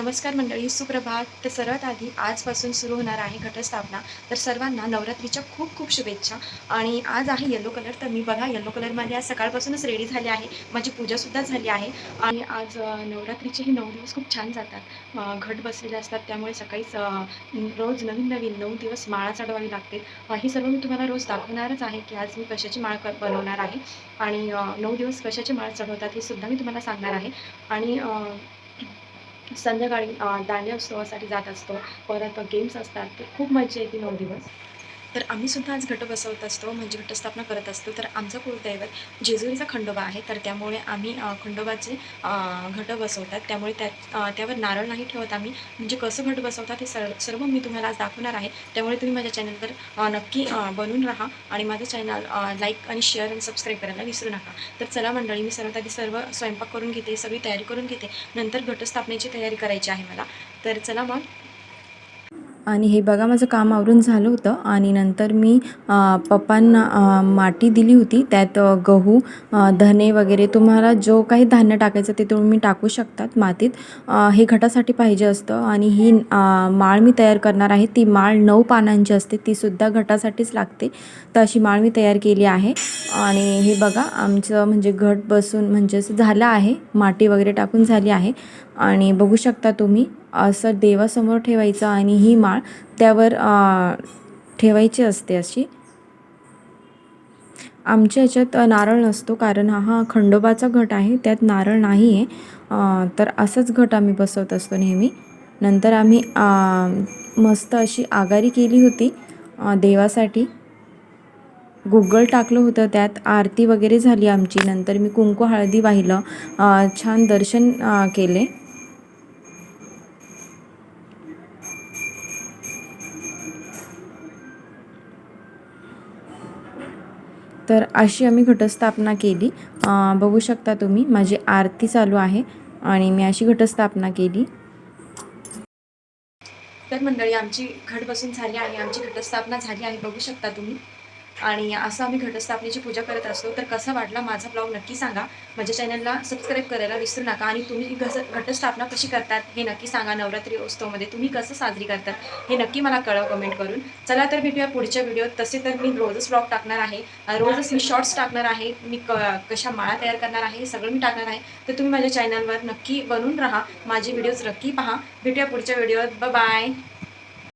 नमस्कार मंडळी सुप्रभात. तर सर्वात आधी आजपासून सुरू होणार आहे घटस्थापना. तर सर्वांना नवरात्रीच्या खूप खूप शुभेच्छा. आणि आज आहे येलो कलर तर मी बघा येलो कलरमध्ये आज सकाळपासूनच रेडी झाले आहे. माझी पूजासुद्धा झाली आहे. आणि आज नवरात्रीचेही नऊ दिवस खूप छान जातात. घट बसलेले असतात. त्यामुळे सकाळीच रोज नवीन नवीन नऊ दिवस माळा चढवावी लागते ही हे सर्व मी तुम्हाला रोज दाखवणारच आहे की आज मी कशाची माळ बनवणार आहे. आणि नऊ दिवस कशाची माळ चढवतात हे सुद्धा मी तुम्हाला सांगणार आहे. आणि संध्याकाळी दांड्या दांडिया उत्सवासाठी जात असतो. परत गेम्स असतात. खूप मजा येते नऊ दिवस. तर आम्ही सुद्धा आज घट बसवत असतो म्हणजे घटस्थापना करत असतो. तर आमचं कुलदैवत जेजुरीचा खंडोबा आहे. तर त्यामुळे आम्ही खंडोबाचे घट बसवतात. त्यामुळे त्या त्यावर नारळ नाही ठेवत आम्ही. म्हणजे कसं घट बसवतात हे सर्व सर्व मी तुम्हाला आज दाखवणार आहे. त्यामुळे तुम्ही माझ्या चॅनलवर नक्की बनून राहा आणि माझं चॅनल लाईक आणि शेअर आणि सबस्क्राईब करायला विसरू नका. तर चला मंडळी मी सर्वात आधी सर्व स्वयंपाक करून घेते सगळी तयारी करून घेते. नंतर घटस्थापनेची तयारी करायची आहे मला. तर चला मग. आणि हे बघा माझं काम आवरून झालं होतं. आणि नंतर मी पप्पांना माती दिली होती. त्यात गहू धने वगैरे तुम्हाला जो काही धान्य टाकायचं ते तुम्ही टाकू शकतात मातीत. हे घटासाठी पाहिजे असतं. आणि ही माळ मी तयार करणार आहे. ती माळ नऊ पानांची असते. तीसुद्धा घटासाठीच लागते. तर अशी माळ मी तयार केली आहे. आणि हे बघा आमचं म्हणजे घट बसून म्हणजे असं झालं आहे. माती वगैरे टाकून झाली आहे. आणि बघू शकता तुम्ही असं देवासमोर ठेवायचं आणि ही माळ त्यावर ठेवायची असते अशी. आमच्या याच्यात नारळ नसतो कारण हा हा खंडोबाचा घट आहे त्यात नारळ नाही आहे तर असंच घट आम्ही बसवत असतो नेहमी. नंतर आम्ही मस्त अशी आगारी केली होती देवासाठी. गुग्गल टाकलं होतं त्यात आरती वगैरे झाली आमची. नंतर मी कुंकू हळदी वाहिलं छान दर्शन केले. तर अशी आम्ही घटस्थापना केली. बघू शकता तुम्ही माझी आरती चालू आहे आणि मी अशी घटस्थापना केली. तर मंडळी आमची घट बसून झाली आहे आमची घटस्थापना झाली आहे. बघू शकता तुम्ही. आणि असं आम्ही घटस्थापनेची पूजा करत असतो. तर कसा वाटला माझा ब्लॉग नक्की सांगा. माझ्या चॅनलला सबस्क्राईब करायला विसरू नका. आणि तुम्ही घस घटस्थापना कशी करतात हे नक्की सांगा नवरात्री उत्सवमध्ये. तुम्ही कसं साजरी करतात हे नक्की मला कळव कमेंट करून. चला तर भेटूया पुढच्या व्हिडिओत तसे तर मी रोजच ब्लॉग टाकणार आहे. रोजच मी शॉर्ट्स टाकणार आहे. मी क कशा माळा तयार करणार आहे सगळं मी टाकणार आहे. तर तुम्ही माझ्या चॅनलवर नक्की बनून राहा. माझे व्हिडिओज नक्की पहा. भेटूया पुढच्या व्हिडिओत बाय